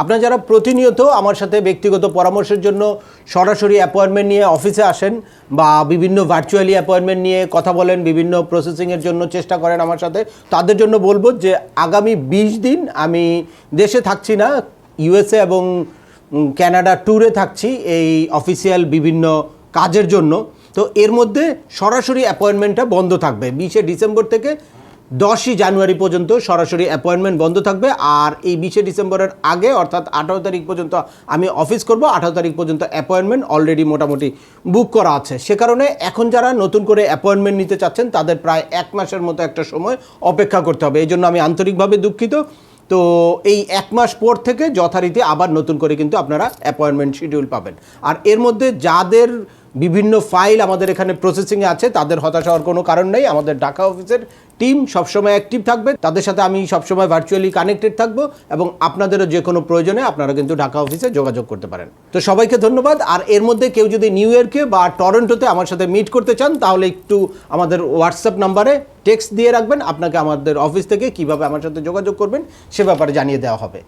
আপনারা যারা প্রতিনিয়ত আমার সাথে ব্যক্তিগত পরামর্শের জন্য সরাসরি অ্যাপয়েন্টমেন্ট নিয়ে অফিসে আসেন বা বিভিন্ন ভার্চুয়ালি অ্যাপয়েন্টমেন্ট নিয়ে কথা বলেন, বিভিন্ন প্রসেসিংয়ের জন্য চেষ্টা করেন আমার সাথে, তাদের জন্য বলব যে আগামী বিশ দিন আমি দেশে থাকছি না ইউএসএ এবং কানাডা ট্যুরে থাকছি এই অফিসিয়াল বিভিন্ন কাজের জন্য। তো এর মধ্যে সরাসরি অ্যাপয়েন্টমেন্টটা বন্ধ থাকবে। বিশে ডিসেম্বর থেকে দশই জানুয়ারি পর্যন্ত সরাসরি অ্যাপয়েন্টমেন্ট বন্ধ থাকবে আর এই বিশে ডিসেম্বরের আগে, অর্থাৎ আঠারো তারিখ পর্যন্ত আমি অফিস করব, আঠারো তারিখ পর্যন্ত অ্যাপয়েন্টমেন্ট অলরেডি মোটামুটি বুক করা আছে। সে কারণে এখন যারা নতুন করে অ্যাপয়েন্টমেন্ট নিতে চাচ্ছেন, তাদের প্রায় এক মাসের মতো একটা সময় অপেক্ষা করতে হবে। এই জন্য আমি আন্তরিকভাবে দুঃখিত। তো এই এক মাস পর থেকে যথারীতি আবার নতুন করে কিন্তু আপনারা অ্যাপয়েন্টমেন্ট শিডিউল পাবেন। আর এর মধ্যে যাদের বিভিন্ন ফাইল আমাদের এখানে প্রসেসিংয়ে আছে, তাদের হতাশ হওয়ার কোনো কারণ নেই। আমাদের ঢাকা অফিসের টিম সবসময় অ্যাক্টিভ থাকবে। তাদের সাথে আমি সবসময় ভার্চুয়ালি কানেক্টেড থাকব এবং আপনাদেরও যে কোনো প্রয়োজনে আপনারা কিন্তু ঢাকা অফিসে যোগাযোগ করতে পারেন। তো সবাইকে ধন্যবাদ। আর এর মধ্যে কেউ যদি নিউ ইয়র্কে বা টরন্টোতে আমার সাথে মিট করতে চান, তাহলে একটু আমাদের হোয়াটসঅ্যাপ নাম্বারে টেক্সট দিয়ে রাখবেন। আপনাকে আমাদের অফিস থেকে কীভাবে আমার সাথে যোগাযোগ করবেন, সে ব্যাপারে জানিয়ে দেওয়া হবে।